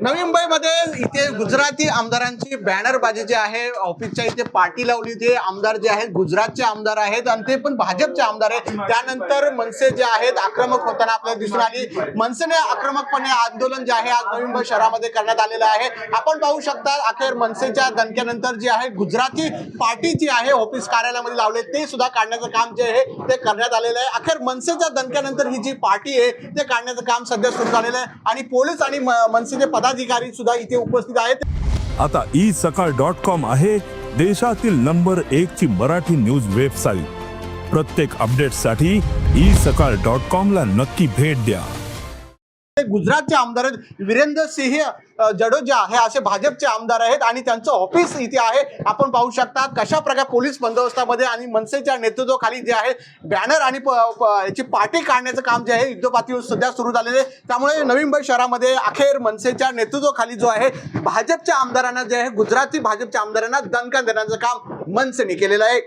नवी मुंबईमध्ये इथे गुजराती आमदारांची बॅनरबाजी जी आहे ऑफिसच्या इथे पार्टी लावली ते आमदार जे आहेत गुजरातचे आमदार आहेत आणि ते पण भाजपचे आमदार आहेत. त्यानंतर मनसे जे आहेत आक्रमक होताना आपल्याला दिसून आली. मनसेने आक्रमकपणे आंदोलन जे आहे आज नवी मुंबई शहरामध्ये करण्यात आलेलं आहे. आपण पाहू शकता अखेर मनसेच्या दणक्यानंतर जे आहे गुजराती पार्टी जी आहे ऑफिस कार्यालयामध्ये लावले ते सुद्धा काढण्याचं काम जे आहे ते करण्यात आलेलं आहे. अखेर मनसेच्या दणक्यानंतर ही जी पार्टी आहे ते काढण्याचं काम सध्या सुरू झालेलं आहे. आणि पोलीस आणि मनसेचे पदाधिकारी सुद्धा इथे उपस्थित आहेत. आता ई सकाळ डॉट कॉम आहे देशातील नंबर एक ची मराठी न्यूज वेबसाईट. प्रत्येक अपडेटसाठी ई सकाळ डॉट कॉम ला नक्की भेट द्या. गुजरातचे आमदार आहेत. वीरेंद्र सिंह जडोजा हे असे भाजपचे आमदार आहेत आणि त्यांचं ऑफिस इथे आहे. आपण पाहू शकता कशा प्रकारे पोलीस बंदोबस्तामध्ये आणि मनसेच्या नेतृत्वाखाली जे आहे बॅनर आणि प- याची पाठी काढण्याचं काम जे आहे युद्धपातळीवर सध्या सुरू झालेले त्यामुळे नवी मुंबई शहरामध्ये अखेर मनसेच्या नेतृत्वाखाली जो आहे भाजपच्या आमदारांना जे आहे गुजराती भाजपच्या आमदारांना दणका देण्याचं काम मनसेने केलेलं आहे.